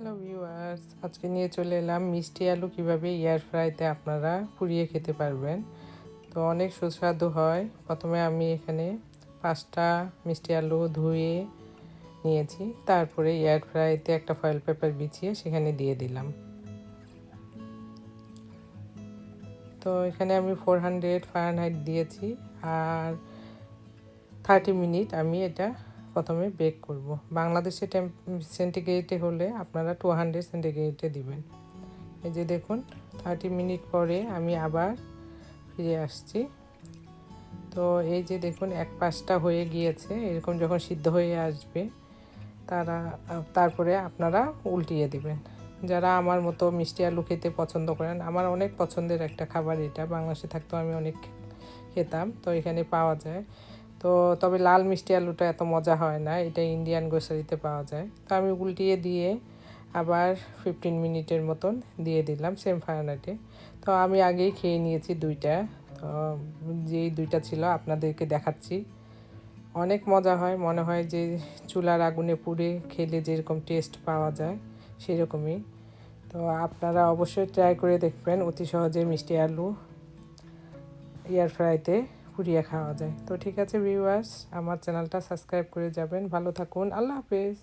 Hello viewers আজকে নিয়ে চলে এলাম মিষ্টি আলু কীভাবে এয়ার ফ্রাইতে আপনারা পুড়িয়ে খেতে পারবেন। তো অনেক সুস্বাদু হয়। প্রথমে আমি এখানে পাঁচটা মিষ্টি আলু ধুয়ে নিয়েছি। তারপরে এয়ার ফ্রাইতে একটা ফয়েল পেপার বিছিয়ে সেখানে দিয়ে দিলাম। তো এখানে আমি ফোর হান্ড্রেড ফারেনহাইট দিয়েছি। আর থার্টি মিনিট আমি এটা প্রথমে বেক করব। বাংলাদেশে টেম্প সেন্টিগ্রেডে হলে আপনারা টু হান্ড্রেড সেন্টিগ্রেডে দিবেন। এই যে দেখুন থার্টি মিনিট পরে আমি আবার ফিরে আসছি। তো এই যে দেখুন, এক পাশটা হয়ে গিয়েছে, এরকম যখন সিদ্ধ হয়ে আসবে, তারা, তারপরে আপনারা উল্টিয়ে দিবেন। যারা আমার মতো মিষ্টি আলু খেতে পছন্দ করেন, আমার অনেক পছন্দের একটা খাবার এটা, বাংলাদেশে থাকতেও আমি অনেক খেতাম, তো এখানে পাওয়া যায়। তো তবে লাল মিষ্টি আলুটা এত মজা হয় না, এটা ইন্ডিয়ান গ্রোসারিতে পাওয়া যায়। তো আমি উল্টিয়ে দিয়ে আবার ফিফটিন মিনিটের মতন দিয়ে দিলাম সেম ফায়ানাটে তো আমি আগেই খেয়ে নিয়েছি দুইটা। তো যেই দুইটা ছিল আপনাদেরকে দেখাচ্ছি। অনেক মজা হয়, মনে হয় যে চুলার আগুনে পুড়ে খেলে যেরকম টেস্ট পাওয়া যায়, সেরকমই। তো আপনারা অবশ্যই ট্রাই করে দেখবেন অতি সহজে মিষ্টি আলু এয়ার ফ্রাইতে পুড়িয়ে খাওয়া যায়। তো ঠিক আছে ভিউয়ার্স আমার চ্যানেলটা সাবস্ক্রাইব করে যাবেন। ভালো থাকুন। আল্লাহ হাফেজ।